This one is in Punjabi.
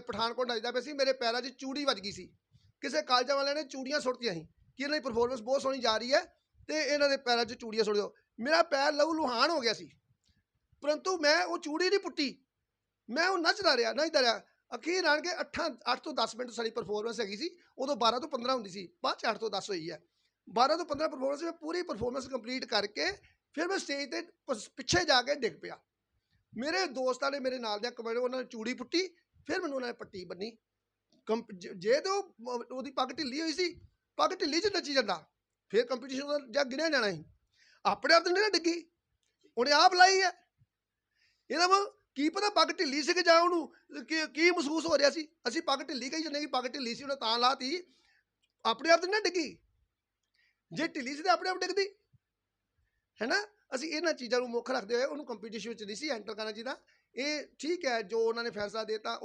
ਪਠਾਨਕੋਟ ਨੱਚਦਾ ਪਿਆ ਸੀ, ਮੇਰੇ ਪੈਰਾਂ 'ਚ ਚੂੜੀ ਵੱਜ ਗਈ ਸੀ। ਕਿਸੇ ਕਾਲਜਾਂ ਵਾਲਿਆਂ ਨੇ ਚੂੜੀਆਂ ਸੁੱਟਤੀਆਂ ਸੀ ਕਿ ਇਹਨਾਂ ਦੀ ਪਰਫਾਰਮੈਂਸ ਬਹੁਤ ਸੋਹਣੀ ਜਾ ਰਹੀ ਹੈ ਤੇ ਇਹਨਾਂ ਦੇ ਪੈਰਾਂ 'ਚ ਚੂੜੀਆਂ ਸੁੱਟ ਦਿਓ। ਮੇਰਾ ਪੈਰ ਲਹੂ ਲੁਹਾਨ ਹੋ ਗਿਆ ਸੀ। ਪਰੰਤੂ ਮੈਂ ਉਹ ਚੂੜੀ ਨਹੀਂ ਪੁੱਟੀ। ਮੈਂ ਉਹ ਨੱਚਦਾ ਰਿਹਾ ਨੱਚਦਾ ਰਿਹਾ। ਅਖੀਰ ਆਣ ਕੇ 8 8 ਤੋਂ 10 ਮਿੰਟ ਸਾਡੀ ਪਰਫਾਰਮੈਂਸ ਹੈਗੀ ਸੀ, ਉਦੋਂ 12 ਤੋਂ 15 ਹੁੰਦੀ ਸੀ, ਬਾਅਦ 'ਚ 8 ਤੋਂ 10 ਹੋਈ ਹੈ। 12 ਤੋਂ 15 ਪਰਫਾਰਮੈਂਸ ਮੈਂ ਪੂਰੀ ਪਰਫਾਰਮੈਂਸ ਕੰਪਲੀਟ ਕਰਕੇ ਫਿਰ ਮੈਂ ਸਟੇਜ ਤੇ ਪਸ- ਪਿੱਛੇ ਜਾ ਕੇ ਡਿੱਗ ਪਿਆ। ਮੇਰੇ ਦੋਸਤਾਂ ਨੇ ਮੇਰੇ ਨਾਲ ਦੇ ਕਮੇਡੀ ਉਹਨਾਂ ਨੇ ਚੂੜੀ ਪੁੱਟੀ ਫਿਰ ਮੈਨੂੰ ਉਹਨਾਂ ਨੇ ਪੱਟੀ ਬੰਨੀ। ਕੰਪ- ਜੇ ਤੇ ਉਹਦੀ ਪੱਗ ਢਿੱਲੀ ਹੋਈ ਸੀ, ਪੱਗ ਢਿੱਲੀ ਚ ਨੱਚੀ ਜਾਂਦਾ। ਫਿਰ ਕੰਪੀਟੀਸ਼ਨ ਦਾ ਜਾਂ ਗਿਣਿਆ ਜਾਣਾ ਸੀ। ਆਪਣੇ ਆਪ ਤੇ ਨਹੀਂ ਨਾ ਡਿੱਗੀ। ਉਹਨੇ ਆਪ ਲਾਈ ਹੈ। ਇਹਦਾ ਵਾ ਕੀ ਪਤਾ ਪੱਗ ਢਿੱਲੀ ਸੀ ਕਿ ਜਾਂ ਉਹਨੂੰ, ਕੀ ਮਹਿਸੂਸ ਹੋ ਰਿਹਾ ਸੀ। ਅਸੀਂ ਪੱਗ ਢਿੱਲੀ ਕਹੀ ਜਾਂਦੇ ਕਿ ਪੱਗ ਢਿੱਲੀ ਸੀ, ਉਹਨੇ ਤਾਂ ਲਾਤੀ। ਆਪਣੇ ਆਪ ਤੇ ਨਾ ਡਿੱਗੀ। ਜੇ ਢਿੱਲੀ ਸੀ ਤਾਂ ਆਪਣੇ ਆਪ ਡਿੱਗਦੀ। ਹੈਨਾ? ਅਸੀਂ ਇਹਨਾਂ ਚੀਜ਼ਾਂ ਨੂੰ ਮੁੱਖ ਰੱਖਦੇ ਹੋਏ ਉਹਨੂੰ ਕੰਪੀਟੀਸ਼ਨ ਵਿੱਚ ਨਹੀਂ ਸੀ ਐਂਟਰ ਕਰਨਾ ਚਾਹੀਦਾ। ਇਹ ਠੀਕ ਹੈ, ਜੋ ਉਹਨਾਂ ਨੇ ਫੈਸਲਾ ਦਿੱਤਾ